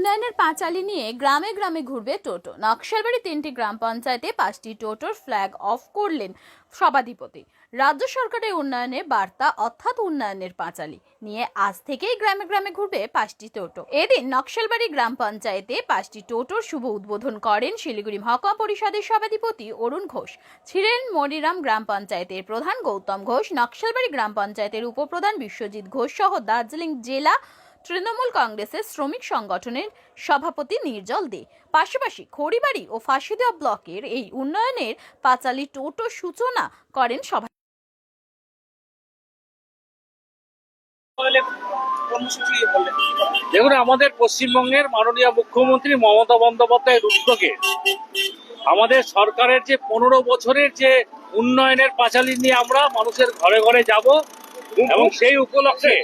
উন্নয়নের পাঁচালি নিয়ে গ্রামে গ্রামে ঘুরবে টোটো। নকশালবাড়ি তিনটি গ্রাম পঞ্চায়েতে পাঁচটি টোটোর ফ্ল্যাগ অফ করলেন সভাধিপতি। রাজ্য সরকারের উন্নয়নের বার্তা অর্থাৎ উন্নয়নের পাঁচালি নিয়ে আজ থেকেই গ্রামে গ্রামে ঘুরবে পাঁচটি টোটো। এদিন নকশালবাড়ি গ্রাম পঞ্চায়েতে পাঁচটি টোটোর শুভ উদ্বোধন করেন শিলিগুড়ি মহকুমা পরিষদের সভাধিপতি অরুণ ঘোষ। ছিলেন মরিরাম গ্রাম পঞ্চায়েতের প্রধান গৌতম ঘোষ, নকশালবাড়ি গ্রাম পঞ্চায়েতের উপপ্রধান বিশ্বজিৎ ঘোষ সহ দার্জিলিং জেলা তৃণমূল কংগ্রেসের শ্রমিক সংগঠনের সভাপতি নির্জল দে। পাশাপাশি খড়িবাড়ি ও ফাঁসিদেওয়া ব্লকের এই উন্নয়নের পাঁচালী টোটো সূচনা করেন সভা দেখুন, আমাদের পশ্চিমবঙ্গের মাননীয় মুখ্যমন্ত্রী মমতা বন্দ্যোপাধ্যায়ের উদ্যোগে আমাদের সরকারের যে পনেরো বছরের যে উন্নয়নের পাঁচালী নিয়ে আমরা মানুষের ঘরে ঘরে যাব এবং সেই উপলক্ষে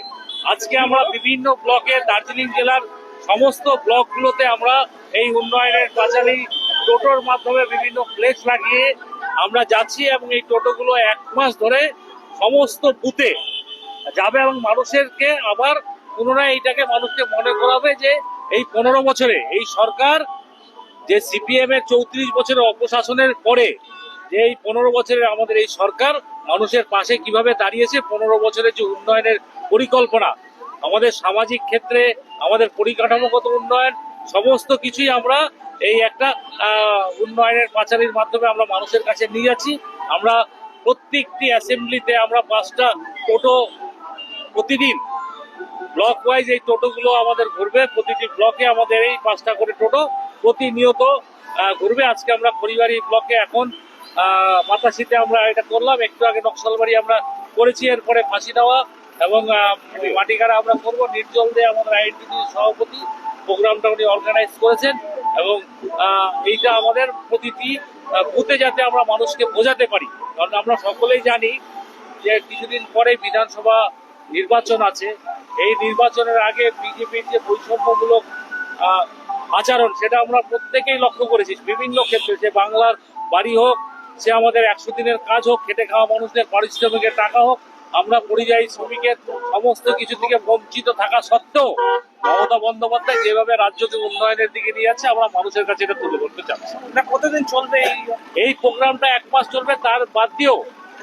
আজকে আমরা বিভিন্ন ব্লকে দার্জিলিং জেলার সমস্ত ব্লকগুলোতে আমরা এই উন্নয়নের পাঁচালী টোটোর মাধ্যমে বিভিন্ন প্লেস লাগিয়ে আমরা যাচ্ছি এবং এই টোটোগুলো এক মাস ধরে সমস্ত বুথে যাবে এবং মানুষেরকে আবার পুনরায় এইটাকে মানুষকে মনে করাবে যে এই পনেরো বছরে এই সরকার যে সিপিএম এর চৌত্রিশ বছরের অপশাসনের পরে যে এই পনেরো বছরের আমাদের এই সরকার মানুষের পাশে কীভাবে দাঁড়িয়েছে, পনেরো বছরের যে উন্নয়নের পরিকল্পনা, আমাদের সামাজিক ক্ষেত্রে, আমাদের পরিকাঠামোগত উন্নয়ন, সমস্ত কিছুই আমরা এই একটা উন্নয়নের পাঁচালির মাধ্যমে আমরা মানুষের কাছে নিয়ে যাচ্ছি। আমরা প্রত্যেকটি অ্যাসেম্বলিতে আমরা পাঁচটা টোটো প্রতিদিন ব্লক ওয়াইজ এই টোটোগুলো আমাদের ঘুরবে, প্রতিটি ব্লকে আমাদের এই পাঁচটা করে টোটো প্রতিনিয়ত ঘুরবে। আজকে আমরা পরিবারী ব্লকে এখন মাতাশিতে আমরা এটা করলাম। একটু আগে নকশালবাড়ি আমরা করেছি, এরপরে ফাঁসি দেওয়া এবং মাটিকারা আমরা করব। নির্জল দিয়ে আমাদের আইনটিভি সভাপতি প্রোগ্রামটা উনি অর্গানাইজ করেছেন এবং এইটা আমাদের প্রতিটি বুথে যাতে আমরা মানুষকে বোঝাতে পারি। কারণ আমরা সকলেই জানি যে কিছুদিন পরে বিধানসভা নির্বাচন আছে। এই নির্বাচনের আগে বিজেপির যে বৈষম্যমূলক আচরণ, সেটা আমরা প্রত্যেকেই লক্ষ্য করেছি। বিভিন্ন ক্ষেত্রে যে বাংলার বাড়ি হোক সে আমাদের একশো দিনের কাজ হোক খেটে খাওয়া মানুষদের পারিশ্রমিকের টাকা হোক আমরা পরিযায়ী শ্রমিকের সমস্ত কিছু থেকে বঞ্চিত থাকা সত্ত্বেও মমতা বন্দ্যোপাধ্যায় যেভাবে রাজ্যকে উন্নয়নের দিকে নিয়ে যাচ্ছে আমরা মানুষের কাছে এটা তুলে ধরতে চাচ্ছি। না কতদিন চলবে এই এই প্রোগ্রামটা এক মাস চলবে তার বাদ দিয়েও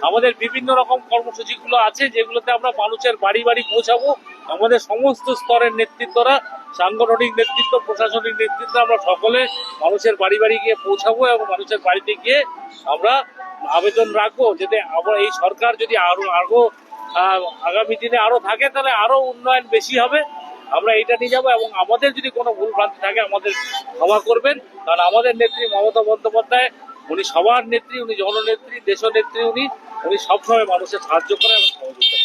আমাদের বিভিন্ন রকম কর্মসূচিগুলো আছে, যেগুলোতে আমরা মানুষের বাড়ি বাড়ি পৌঁছাবো। আমাদের সমস্ত স্তরের নেতৃত্বরা, সাংগঠনিক নেতৃত্ব, প্রশাসনিক নেতৃত্ব, আমরা সকলে মানুষের বাড়ি বাড়ি গিয়ে পৌঁছাবো এবং মানুষের বাড়িতে গিয়ে আমরা আবেদন রাখব যাতে আমরা এই সরকার যদি আরও আরও আগামী দিনে আরও থাকে, তাহলে আরও উন্নয়ন বেশি হবে। আমরা এটা নিয়ে যাব এবং আমাদের যদি কোনো ভুল ভ্রান্তি থাকে, আমাদের ক্ষমা করবেন। কারণ আমাদের নেত্রী মমতা বন্দ্যোপাধ্যায় উনি সবার নেত্রী উনি জননেত্রী দেশনেত্রী উনি উনি সবসময় মানুষের সাহায্য করে এবং সহযোগিতা